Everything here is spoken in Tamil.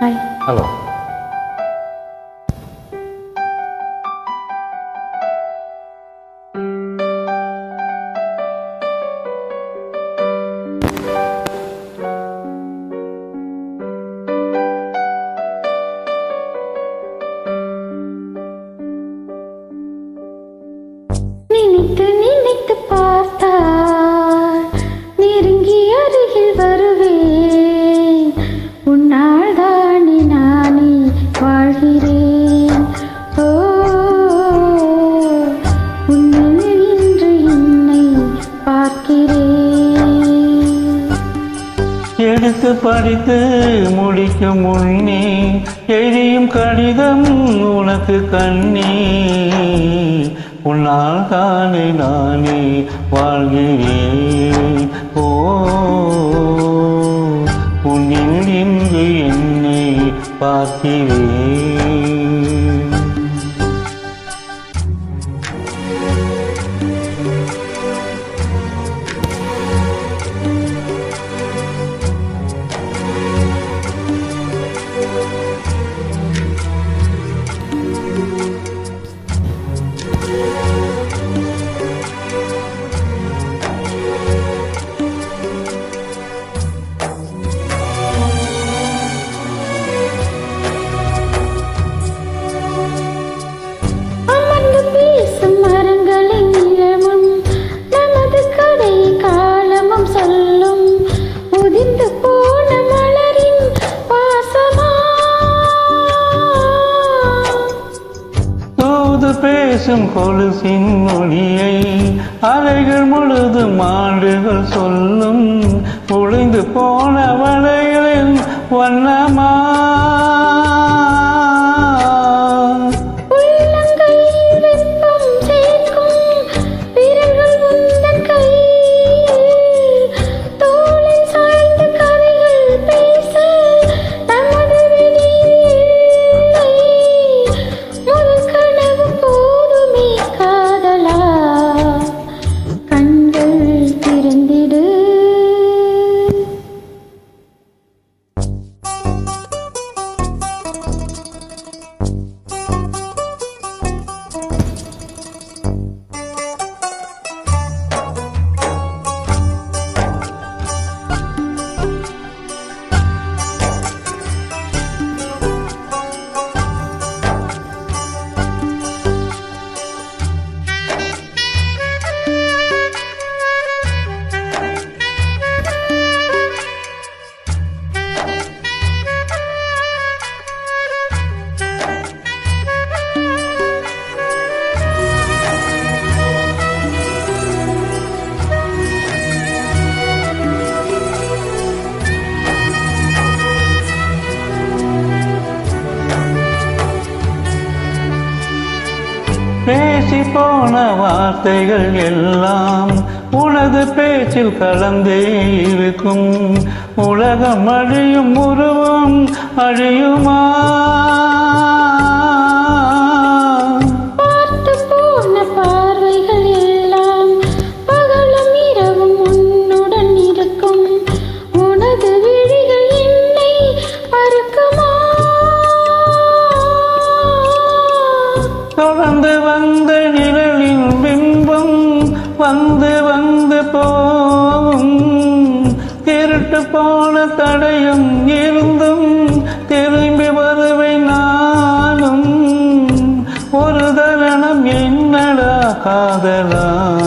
Hi. Hello. எடுத்து படித்து முடிக்கும் முன்னே எழுதியும் கடிதம் உனக்கு கண்ணே. உன்னால் தானே நானே வாழ்கிறேன். ஓ உன்னில் இன்று என்னை பார்க்கிறேன். பேசும் கொலுசின் மொழியை அலைகள் முழுதும் ஆண்டுகள் சொல்லும் ஒளிந்து போன வளைகளின் வண்ணமா பேசி போன வார்த்தைகள் எல்லாம் உனது பேச்சில் கலந்தே இருக்கும். உலகம் அழியும் உருவம் அழியுமா? வந்து வந்து போவும் திருட்டு போன தடையும் இருந்தும் திரும்பி வருவேன் நானும். ஒரு தருணம் என்னடா காதலா?